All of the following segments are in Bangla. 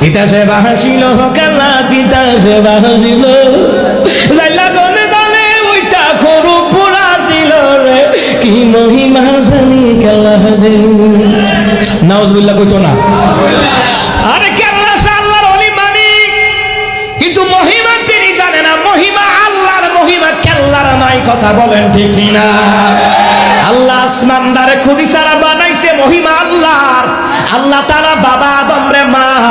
তিতাসে বাহাসিল কালা তিতাসে বাহাসিল যাইলা গনে দলে ওইটা খরু পুরা দিল রে, কি মহিমা জানি কালা রে। নাউজুবিল্লাহ কইতো না? আরে কেল্লা সে আল্লাহর অলি মালিক, কিন্তু মহিমা তিনি জানে না। মহিমা আল্লাহর, মহিমা কেল্লার নাই, কথা বলেন ঠিক না আল্লাহ আসমানদারে খুবই সারা বানাইছে, মহিমা আল্লাহর। আল্লাহ তারা বাবা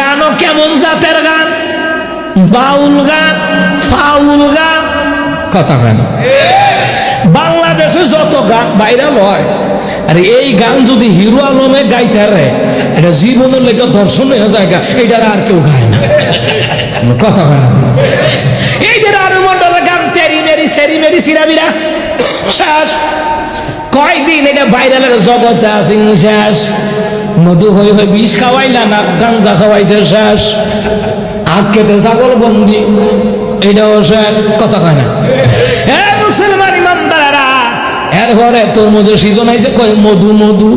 গানও কেমন জাতের গান? বাউল গান ফাউল গান কথা গান বাংলাদেশে যত গান ভাইরাল হয় আর এই গান যদি হিরো আলমে গাইতে রে এটা জীবনের লেগে দর্শন হয়ে যায় গা, এইটার আর কেউ গায় না। কথা হয় না। এই যে আরও মন্ডলের গান তেরি মেরি সেরি মেরি সিরাবিরা শেষ। কয়দিন এটা ভাইরালের জগতে আছে শেষ। মধু হয়ে হয়ে বিষ খাওয়াইলা না গাঞ্জা খাওয়াইছে শেষ। আগ কেটে ছাগল বন্দি। এটাও শেষ কথা কয় না। হে মুসলমান ইমানদারেরা, এরপরে তোর মধ্যে সিজন আইছে, কয় মধু মধু।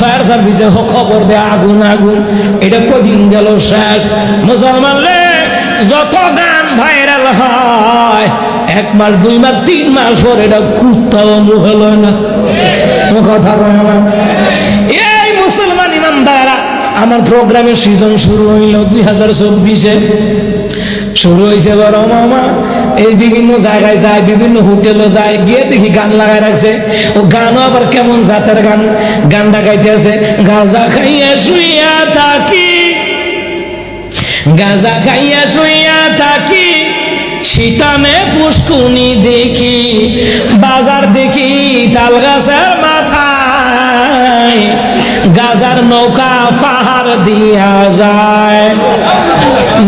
ফায়ার সার্ভিসে খবর দে, আগুন আগুন। এটা কদিন গেল শেষ। মুসলমান রে, যত গান ভাইরাল হয়, এক মাস, দুই মাস, তিন মাস পর এটা কুত্তাও মুখে লয় না। কথা কয় না। ইমানদারা আমার প্রোগ্রামের সিজন শুরু হইল দুই হাজার চব্বিশে। শুরু হয়েছে বড় মামা এই বিভিন্ন জায়গায় যায়, বিভিন্ন হোটেলে যায়, গিয়ে দেখি গান লাগাই রাখছে। ও গানও আবার কেমন জাতের গান? গানটা গাইতে আছে গাজা খাইয়া শুইয়া থাকি, গাজা খাইয়া শুইয়া থাকি শীতামে ফুসকুনি দেখি, বাজার দেখি তাল গাছের মাথায় গাজার নৌকা পাহাড় দিয়া যায়।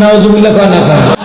নজরুল্লাহ কয় না কয়?